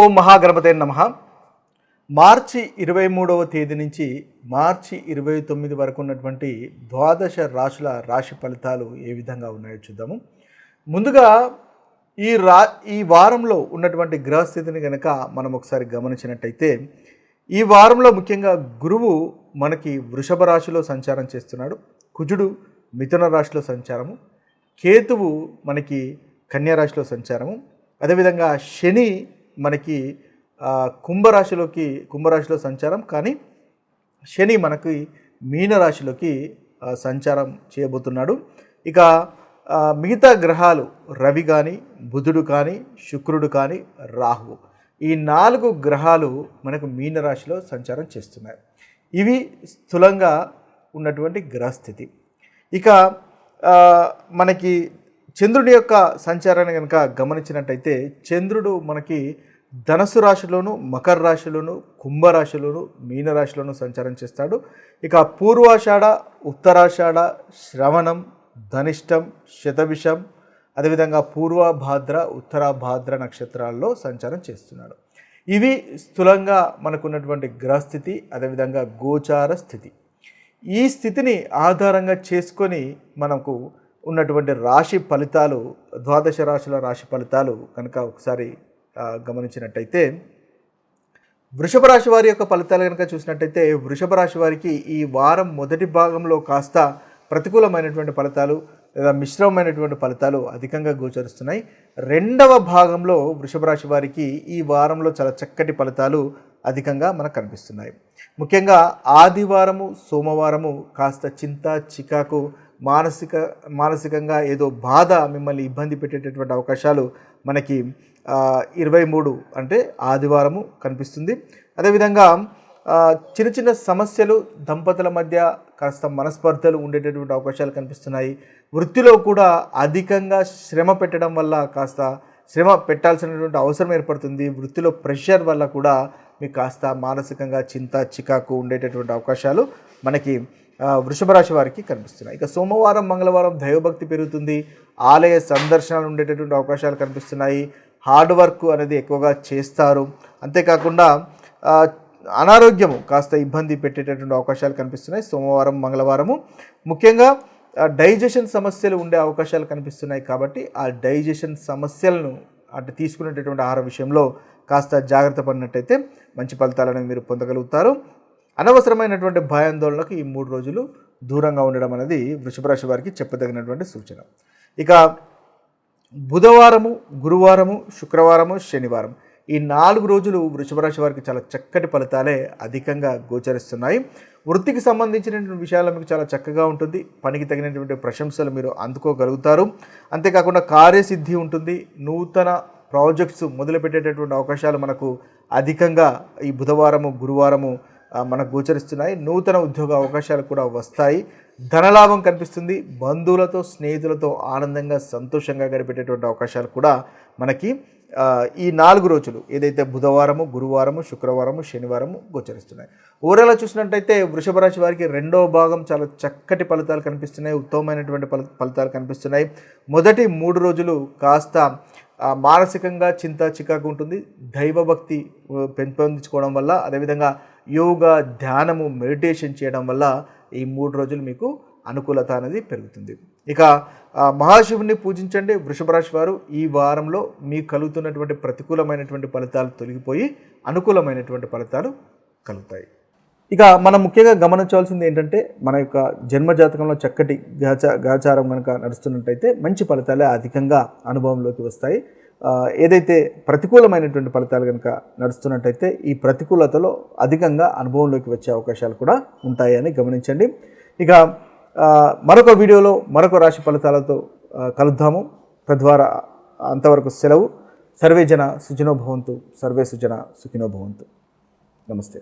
ఓ మహాగణపతే నమ. మార్చి ఇరవై మూడవ తేదీ నుంచి మార్చి ఇరవై తొమ్మిది వరకు ఉన్నటువంటి ద్వాదశ రాశుల రాశి ఫలితాలు ఏ విధంగా ఉన్నాయో చూద్దాము. ముందుగా ఈ రా ఈ వారంలో ఉన్నటువంటి గ్రహస్థితిని కనుక మనం ఒకసారి గమనించినట్టయితే ఈ వారంలో ముఖ్యంగా గురువు మనకి వృషభ రాశిలో సంచారం చేస్తున్నాడు. కుజుడు మిథున రాశిలో సంచారము. కేతువు మనకి కన్యా రాశిలో సంచారము. అదేవిధంగా శని మనకి కుంభరాశిలోకి కుంభరాశిలో సంచారం కానీ శని మనకి మీనరాశిలోకి సంచారం చేయబోతున్నాడు. ఇక మిగతా గ్రహాలు రవి కానీ బుధుడు కానీ శుక్రుడు కానీ రాహువు. ఈ నాలుగు గ్రహాలు మనకు మీనరాశిలో సంచారం చేస్తున్నాయి. ఇవి స్థూలంగా ఉన్నటువంటి గ్రహస్థితి. ఇక మనకి చంద్రుడి యొక్క సంచారాన్ని కనుక గమనించినట్టయితే చంద్రుడు మనకి ధనస్సు రాశిలోను మకర రాశిలోను కుంభరాశిలోను మీనరాశిలోను సంచారం చేస్తాడు. ఇక పూర్వాషాఢ ఉత్తరాషాఢ శ్రవణం ధనిష్టం శతభిషం అదేవిధంగా పూర్వభాద్ర ఉత్తరాభాద్ర నక్షత్రాల్లో సంచారం చేస్తున్నాడు. ఇవి స్థూలంగా మనకున్నటువంటి గ్రహస్థితి అదేవిధంగా గోచార స్థితి. ఈ స్థితిని ఆధారంగా చేసుకొని మనకు ఉన్నటువంటి రాశి ఫలితాలు ద్వాదశ రాశుల రాశి ఫలితాలు కనుక ఒకసారి గమనించినట్టయితే వృషభ రాశి వారి యొక్క ఫలితాలు కనుక చూసినట్టయితే వృషభ రాశి వారికి ఈ వారం మొదటి భాగంలో కాస్త ప్రతికూలమైనటువంటి ఫలితాలు లేదా మిశ్రమమైనటువంటి ఫలితాలు అధికంగా గోచరిస్తున్నాయి. రెండవ భాగంలో వృషభ రాశి వారికి ఈ వారంలో చాలా చక్కటి ఫలితాలు అధికంగా మనకు కనిపిస్తున్నాయి. ముఖ్యంగా ఆదివారము సోమవారము కాస్త చింత చికాకు మానసిక మానసికంగా ఏదో బాధ మిమ్మల్ని ఇబ్బంది పెట్టేటటువంటి అవకాశాలు మనకి ఇరవై మూడు అంటే ఆదివారము కనిపిస్తుంది. అదేవిధంగా చిన్న చిన్న సమస్యలు దంపతుల మధ్య కాస్త మనస్పర్ధలు ఉండేటటువంటి అవకాశాలు కనిపిస్తున్నాయి. వృత్తిలో కూడా అధికంగా శ్రమ పెట్టడం వల్ల కాస్త శ్రమ పెట్టాల్సినటువంటి అవసరం ఏర్పడుతుంది. వృత్తిలో ప్రెషర్ వల్ల కూడా మీకు కాస్త మానసికంగా చింత చికాకు ఉండేటటువంటి అవకాశాలు మనకి వృషభ రాశి వారికి కనిపిస్తున్నాయి. ఇక సోమవారం మంగళవారం దైవభక్తి పెరుగుతుంది. ఆలయ సందర్శనాలు ఉండేటటువంటి అవకాశాలు కనిపిస్తున్నాయి. హార్డ్ వర్క్ అనేది ఎక్కువగా చేస్తారు. అంతేకాకుండా అనారోగ్యము కాస్త ఇబ్బంది పెట్టేటటువంటి అవకాశాలు కనిపిస్తున్నాయి. సోమవారం మంగళవారము. ముఖ్యంగా డైజెషన్ సమస్యలు ఉండే అవకాశాలు కనిపిస్తున్నాయి కాబట్టి ఆ డైజెషన్ సమస్యలను అంటే తీసుకునేటటువంటి ఆహార విషయంలో కాస్త జాగ్రత్త పడినట్టయితే మంచి ఫలితాలను మీరు పొందగలుగుతారు. అనవసరమైనటువంటి భయాందోళనకు ఈ మూడు రోజులు దూరంగా ఉండడం అనేది వృషభ రాశి వారికి చెప్పదగినటువంటి సూచన. ఇక బుధవారము గురువారము శుక్రవారము శనివారం. ఈ నాలుగు రోజులు వృషభ రాశి వారికి చాలా చక్కటి ఫలితాలే అధికంగా గోచరిస్తున్నాయి. వృత్తికి సంబంధించినటువంటి విషయాలు మీకు చాలా చక్కగా ఉంటుంది. పనికి తగినటువంటి ప్రశంసలు మీరు అందుకోగలుగుతారు. అంతేకాకుండా కార్యసిద్ధి ఉంటుంది. నూతన ప్రాజెక్ట్స్ మొదలుపెట్టేటటువంటి అవకాశాలు మనకు అధికంగా ఈ బుధవారము గురువారము మనకు గోచరిస్తున్నాయి. నూతన ఉద్యోగ అవకాశాలు కూడా వస్తాయి. ధనలాభం కనిపిస్తుంది. బంధువులతో స్నేహితులతో ఆనందంగా సంతోషంగా గడిపేటటువంటి అవకాశాలు కూడా మనకి ఈ నాలుగు రోజులు ఏదైతే బుధవారము గురువారము శుక్రవారము శనివారము గోచరిస్తున్నాయి. ఓవరాల్ చూసినట్టయితే వృషభ రాశి వారికి రెండవ భాగం చాలా చక్కటి ఫలితాలు కనిపిస్తున్నాయి. ఉత్తమమైనటువంటి ఫలి ఫలితాలు కనిపిస్తున్నాయి. మొదటి మూడు రోజులు కాస్త మానసికంగా చింత చికాకు ఉంటుంది. దైవభక్తి పెంపొందించుకోవడం వల్ల అదేవిధంగా యోగా ధ్యానము మెడిటేషన్ చేయడం వల్ల ఈ మూడు రోజులు మీకు అనుకూలత అనేది పెరుగుతుంది. ఇక మహాశివుని పూజించండి. వృషభ రాశి వారు ఈ వారంలో మీకు కలుగుతున్నటువంటి ప్రతికూలమైనటువంటి ఫలితాలు తొలగిపోయి అనుకూలమైనటువంటి ఫలితాలు కలుగుతాయి. ఇక మనం ముఖ్యంగా గమనించవలసింది ఏంటంటే మన యొక్క జన్మజాతకంలో చక్కటి గాచా గాచారం కనుక నడుస్తున్నట్టయితే మంచి ఫలితాలే అధికంగా అనుభవంలోకి వస్తాయి. ఏదైతే ప్రతికూలమైనటువంటి ఫలితాలు కనుక నడుస్తున్నట్టయితే ఈ ప్రతికూలతలో అధికంగా అనుభవంలోకి వచ్చే అవకాశాలు కూడా ఉంటాయని గమనించండి. ఇక మరొక వీడియోలో మరొక రాశి ఫలితాలతో కలుద్దాము. తద్వారా అంతవరకు సెలవు. సర్వే జన సుజనోభవంతు సర్వే సుజన సుఖినోభవంతు నమస్తే.